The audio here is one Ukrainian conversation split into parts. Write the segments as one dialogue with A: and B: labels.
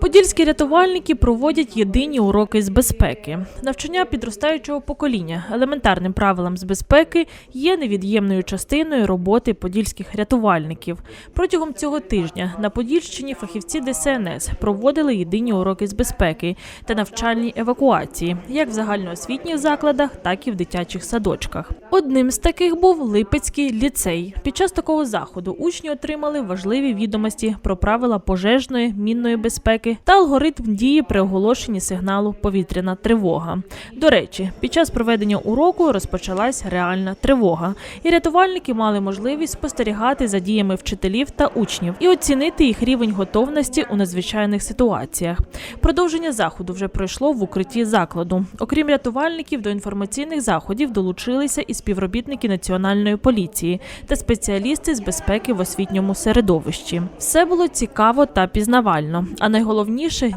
A: Подільські рятувальники проводять єдині уроки з безпеки. Навчання підростаючого покоління елементарним правилам з безпеки є невід'ємною частиною роботи подільських рятувальників. Протягом цього тижня на Подільщині фахівці ДСНС проводили єдині уроки з безпеки та навчальні евакуації, як в загальноосвітніх закладах, так і в дитячих садочках. Одним з таких був Липецький ліцей. Під час такого заходу учні отримали важливі відомості про правила пожежної, мінної безпеки та алгоритм дії при оголошенні сигналу повітряна тривога. До речі, під час проведення уроку розпочалась реальна тривога, і рятувальники мали можливість спостерігати за діями вчителів та учнів і оцінити їх рівень готовності у надзвичайних ситуаціях. Продовження заходу вже пройшло в укритті закладу. Окрім рятувальників, до інформаційних заходів долучилися і співробітники національної поліції та спеціалісти з безпеки в освітньому середовищі. Все було цікаво та пізнавально. А найголовніше,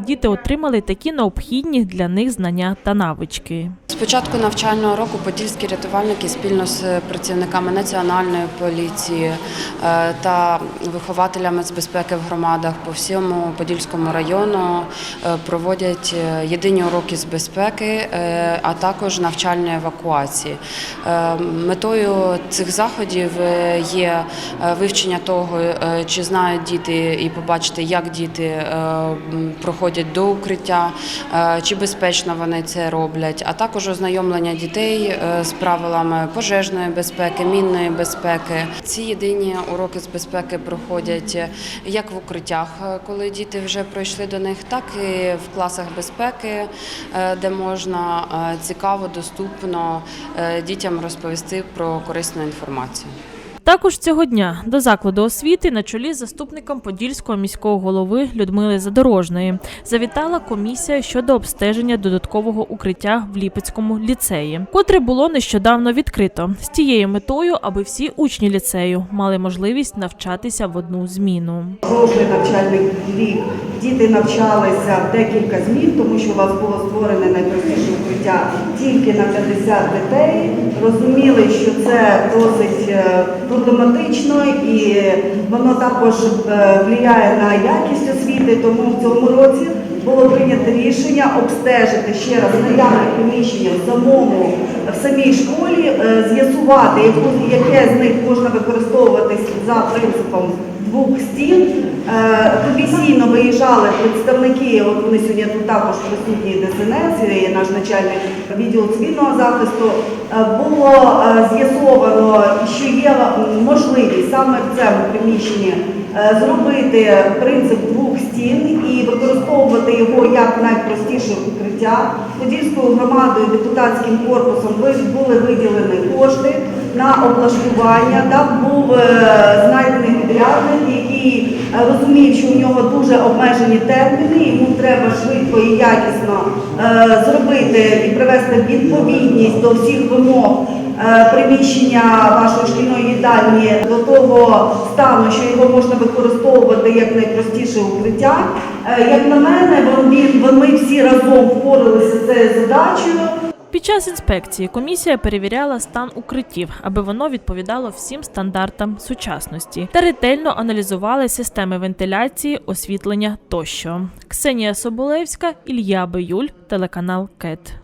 A: діти отримали такі необхідні для них знання та навички.
B: З початку навчального року подільські рятувальники спільно з працівниками національної поліції е, та вихователями з безпеки в громадах по всьому подільському району е, проводять е, єдині уроки з безпеки, а також навчальні евакуації. Метою цих заходів є вивчення того, чи знають діти, і побачити, як діти проходять до укриття, чи безпечно вони це роблять, а також ознайомлення дітей е, з правилами пожежної безпеки, мінної безпеки. Ці єдині уроки з безпеки проходять е, як в укриттях, е, коли діти вже пройшли до них, так і в класах безпеки, де можна цікаво, доступно дітям розповісти про корисну інформацію.
A: Також цього дня до закладу освіти на чолі з заступником подільського міського голови Людмили Задорожної завітала комісія щодо обстеження додаткового укриття в Ліпецькому ліцеї, котре було нещодавно відкрито з тією метою, аби всі учні ліцею мали можливість навчатися в одну зміну.
C: Прошлий навчальний рік діти навчалися декілька змін, тому що у вас було створене найпростіше укриття тільки на 50 дітей. Розуміли, що це досить е, проблематично і воно також е, впливає на якість освіти, тому в цьому році було прийнято рішення обстежити ще раз наявне приміщення в самому в самій школі, е, з'ясувати, яке з них можна використовувати за принципом двох стін. Е, Комісійно виїжджали представники, от вони сьогодні тут також присутні ДСНС, наш начальник відділу цивільного захисту. Було е, з'ясовано, що є м, можливість саме в цьому приміщенні е, зробити принцип двох стін і використовувати його як найпростіше укриття. Подільською громадою, депутатським корпусом були виділені кошти на облаштування. Там був е, знайдений підрядник, який е, розумів, що у нього дуже обмежені терміни, йому треба швидко і якісно зробити і привести відповідність до всіх вимог приміщення вашої шкільної їдальні до того стану, що його можна використовувати як найпростіше укриття. Е, Як на мене, вони всі разом впоралися з цією задачею.
A: Під час інспекції комісія перевіряла стан укриттів, аби воно відповідало всім стандартам сучасності та ретельно аналізували системи вентиляції, освітлення тощо. Ксенія Соболевська, Ілля Биюль, телеканал КЕТ.